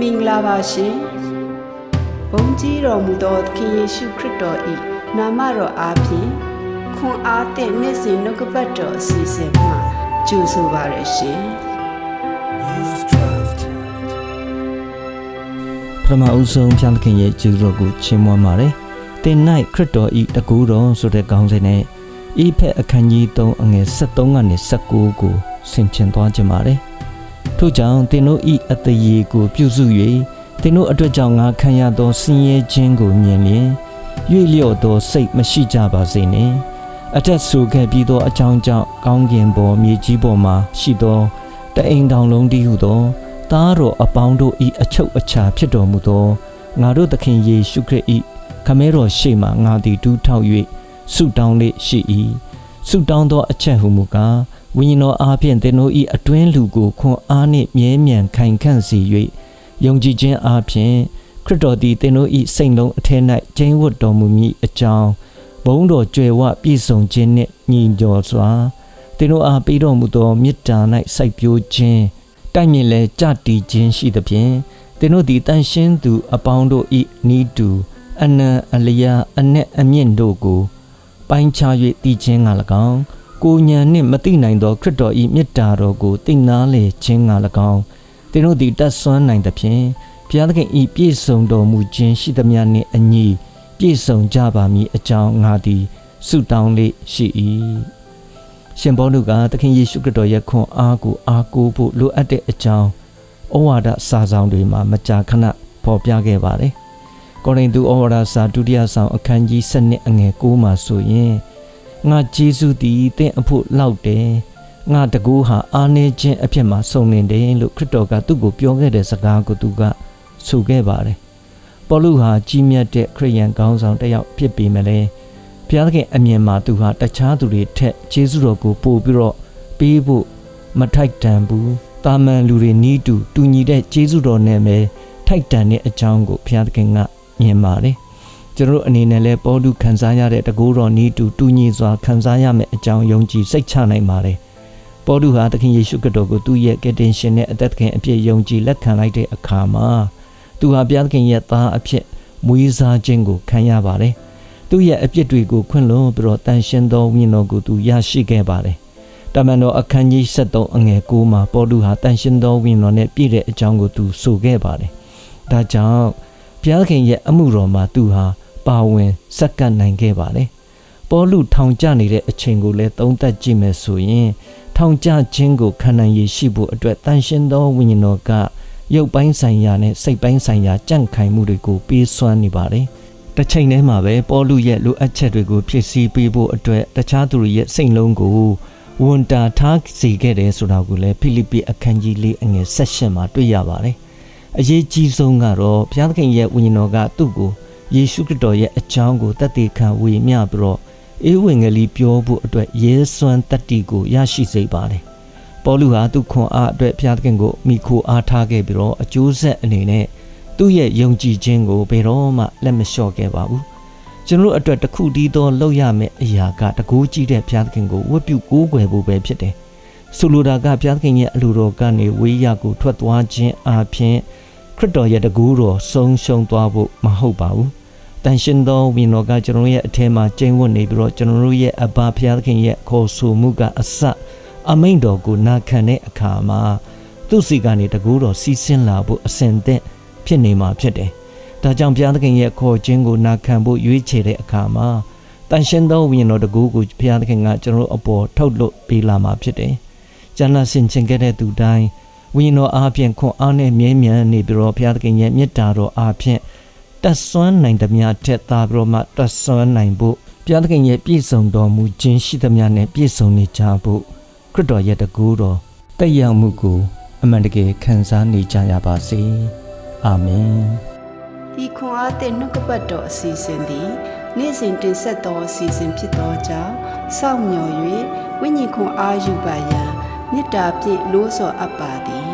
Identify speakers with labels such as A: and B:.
A: မင်္ဂလာပါရှင်ဘုန်းကြီးတော်မူသောသခင်ယေရှုခရစ်တော်၏နာမတော်အားဖြင့်ခွန်အားသည့်နေ့စဉ်နှုတ်ကပတ်တော်အစီအစဉ်မှာကြိုဆိုပါရရှင်
B: ပထမအဦးဆုံးဖျားသခင်ရဲ့ကျေးဇူးတော်ကိုချီးမွမ်းပါတယ်။တင်၌ခရစ်တော်ဤတကူတော်ဆိုတဲ့ခေါင်းစဉ်နဲ့ဤဖက်အခန်းကြီး3အငယ်73ကနေ19ကိုဆင်ခြင်သွားခြင်းပါတယ်။ ထို့ကြောင့်တင်တို့ဤအတရေကိုပြုစု၍တင်တို့အတွက်ကြောင့်ငါခံရသောဆင်းရဲခြင်းကိုမြင်လျင်၍လျော့သောစိတ်မရှိကြပါစေနှင့်။အထက်ဆိုခဲ့ပြီးသောအကြောင်းကြောင့်ကောင်းကင်ပေါ်မြေကြီးပေါ်မှာရှိသောတအိမ်တောင်လုံးတည်းဟုသောသားတော်အပေါင်းတို့ဤအချုပ်အခြာဖြစ်တော်မူသောငါတို့သခင်ယေရှုခရစ်ဤခမဲတော်ရှေ့မှငါသည်ဒူးထောက်၍ဆုတောင်းလေးရှိ၏ဆုတောင်းသောအချက်ဟုမူကား ဝိညာဉ်တော်အားဖြင့်သင်တို့ဤအတွင်းလူကိုခွန်အားနှင့်မြဲမြံခိုင်ခန့်စေ၍ယုံကြည်ခြင်းအားဖြင့်ခရစ်တော်သည်သင်တို့ဤစိတ်လုံးအထက်၌ကျင်းဝတ်တော်မူမည်အကြောင်းဘုန်းတော်ကြွယ်ဝပြည့်စုံခြင်းနှင့်ညီညွတ်စွာသင်တို့အားပေးတော်မူသောမေတ္တာ၌စိုက်ပျိုးခြင်းတိုက်မြင့်လဲကြတည်ခြင်းရှိသဖြင့်သင်တို့သည်တန်ရှင်းသူအပေါင်းတို့ဤနီးတူအနံအလျာအ내အမြင့်တို့ကိုပိုင်းခြား၍တည်ခြင်းငါ၎င်း ကိုဉာဏ်နှင့်မသိနိုင်သောခရစ်တော်ဤမေတ္တာတော်ကိုသိနာလေခြင်းငါ၎င်းသင်တို့သည်တတ်ဆွမ်းနိုင်သဖြင့်ဘုရားသခင်ဤပြည့်စုံတော်မူခြင်းရှိသမျှနှင့်အညီပြည့်စုံကြပါမည်အကြောင်းငါသည်ဆုတောင်းလေးရှိ၏ရှင်ဘောလူကသခင်ယေရှုခရစ်တော်ရဲ့ခွန်အားကိုအားကိုးဖို့လိုအပ်တဲ့အကြောင်းဩဝါဒစာဆောင်တွေမှာမကြာခဏဖော်ပြခဲ့ပါတယ်။ကောရိန္သုဩဝါဒစာဒုတိယဆောင်အခန်းကြီး7အငယ်9မှာဆိုရင် ငါဂျေစုသည်တင့်အဖို့လောက်တယ်။ငါတကူဟာအားနေခြင်းအဖြစ်မှာစုံနေတယ်လို့ခရစ်တော်ကသူ့ကိုပြောခဲ့တဲ့စကားကိုသူကဆိုခဲ့ပါတယ်။ပေါလုဟာကြီးမြတ်တဲ့ခရိယန်ကောင်းဆောင်တစ်ယောက်ဖြစ်ပေမဲ့လည်းဘုရားသခင်အမြင်မှာသူဟာတခြားသူတွေထက်ဂျေစုတော်ကိုပို့ပြီးတော့ပေးဖို့မထိုက်တန်ဘူး။တာမန်လူတွေနီးတူတူညီတဲ့ဂျေစုတော်နဲ့ပဲထိုက်တန်တဲ့အကြောင်းကိုဘုရားသခင်ကမြင်ပါတယ်။ ကျွန်တော်တို့အနေနဲ့လည်းပေါ်လူခံစားရတဲ့တကူတော်နီးတူတူညီစွာခံစားရမယ့်အကြောင်းယုံကြည်စိတ်ချနိုင်ပါတယ်။ပေါ်လူဟာသခင်ယေရှုခရစ်တော်ကိုသူ့ရဲ့ကယ်တင်ရှင်နဲ့အသက်သခင်အပြည့်ယုံကြည်လက်ခံလိုက်တဲ့အခါမှာသူဟာဘုရားသခင်ရဲ့သားအဖြစ်မွေးစားခြင်းကိုခံရပါတယ်။သူ့ရဲ့အပြစ်တွေကိုခွင့်လွှတ်ပြီးတော့တန်ရှင်းသောဝိညာဉ်တော်ကိုသူရရှိခဲ့ပါတယ်။တမန်တော်အခန်းကြီး73အငယ်9မှာပေါ်လူဟာတန်ရှင်းသောဝိညာဉ်တော်နဲ့ပြည့်တဲ့အကြောင်းကိုသူဆိုခဲ့ပါတယ်။ဒါကြောင့်ဘုရားသခင်ရဲ့အမှုတော်မှာသူဟာ ပါဝင်စက္ကန့်နိုင်ခဲ့ပါတယ်။ပေါ်လူထောင်ကျနေတဲ့အချိန်ကိုလည်းသုံးသပ်ကြည့်မယ်ဆိုရင်ထောင်ကျခြင်းကိုခံနိုင်ရရှိဖို့အတွက်တန်ရှင်းသောဝိညာဉ်တော်ကရုပ်ပိုင်းဆိုင်ရာနဲ့စိတ်ပိုင်းဆိုင်ရာကြန့်ခိုင်မှုတွေကိုပေးစွမ်းနေပါတယ်။တစ်ချိန်တည်းမှာပဲပေါ်လူရဲ့လိုအပ်ချက်တွေကိုဖြည့်ဆည်းပေးဖို့အတွက်တခြားသူတွေရဲ့စိတ်လုံးကိုဝန်တာထားစေခဲ့တယ်ဆိုတာကိုလည်းဖိလိပ္ပိအခန်းကြီး၄အငယ်၁၈မှာတွေ့ရပါတယ်။အရေးကြီးဆုံးကတော့ဘုရားသခင်ရဲ့ဝိညာဉ်တော်ကသူ့ကို ယေရှုခရစ်တော်ရဲ့အကြောင်းကိုတတ်သိခံဝေမျှပြီးတော့အေးဝင်ကလေးပြောဖို့အတွက်ရဲစွမ်းတတ္တိကိုရရှိစေပါတယ်။ပေါလုဟာသူခွန်အားအတွက်ဘုရားသခင်ကိုမိခိုအားထားခဲ့ပြီးတော့အကျိုးဆက်အနေနဲ့သူ့ရဲ့ယုံကြည်ခြင်းကိုဘယ်တော့မှလက်မလျှော့ခဲ့ပါဘူး။ကျွန်တော်တို့အတွက်တစ်ခုတည်းသောလောက်ရမယ့်အရာကတကူးကြီးတဲ့ဘုရားသခင်ကိုဝတ်ပြုကိုးကွယ်ဖို့ပဲဖြစ်တယ်။ဆိုလိုတာကဘုရားသခင်ရဲ့အလိုတော်ကနေဝေးရကိုထွက်သွားခြင်းအပြင် ခရစ်တော်ရဲ့တကူးတော်ဆုံးရှုံးသွားဖို့မဟုတ်ပါဘူး။တန်ရှင်သောဝိညာဉ်တော်ကကျွန်တော်ရဲ့အထက်မှာကျင့်ဝတ်နေပြီးတော့ကျွန်တော်တို့ရဲ့အဘဘုရားသခင်ရဲ့ခေါ်ဆိုမှုကအစအမိန်တော်ကိုနာခံတဲ့အခါမှာသူ့စီကနေတကူးတော်စီးဆင်းလာဖို့အစဉ်သင့်ဖြစ်နေမှာဖြစ်တယ်။ဒါကြောင့်ဘုရားသခင်ရဲ့ခေါ်ခြင်းကိုနာခံဖို့ရွေးချယ်တဲ့အခါမှာတန်ရှင်သောဝိညာဉ်တော်တကူးကိုဘုရားသခင်ကကျွန်တော်တို့အပေါ်ထုတ်လွတ်ပေးလာမှာဖြစ်တယ်။ကျမ်းလာဆင်ခြင်ခဲ့တဲ့သူတိုင်း ဝိညာဉ်တော်အားဖြင့်ခွန်အားနဲ့မြဲမြံနေပြီးတော့ဘုရားသခင်ရဲ့မေတ္တာတော်အားဖြင့်တတ်ဆွမ်းနိုင်သမျှထက်သာပြီးတော့မှတတ်ဆွမ်းနိုင်ဖို့ဘုရားသခင်ရဲ့ပြည့်စုံတော်မူခြင်းရှိသမျှနဲ့ပြည့်စုံနေကြဖို့ခရစ်တော်ရဲ့တကူတော်တက်ရောက်မှုကိုအမှန်တကယ်ခံစားနေကြရပါစေအာမင်
A: ဤခွန်အားသည့်နှုတ်ကပတ်တော်အစီအစဉ်သည်နေ့စဉ်တင်ဆက်သောအစီအစဉ်ဖြစ်သောကြောင့်စောင့်မျှော်၍ဝိညာဉ်ခွန်အားယူပါရန်မေတ္တာဖြင့်လို့ဆော်အပ်ပါသည်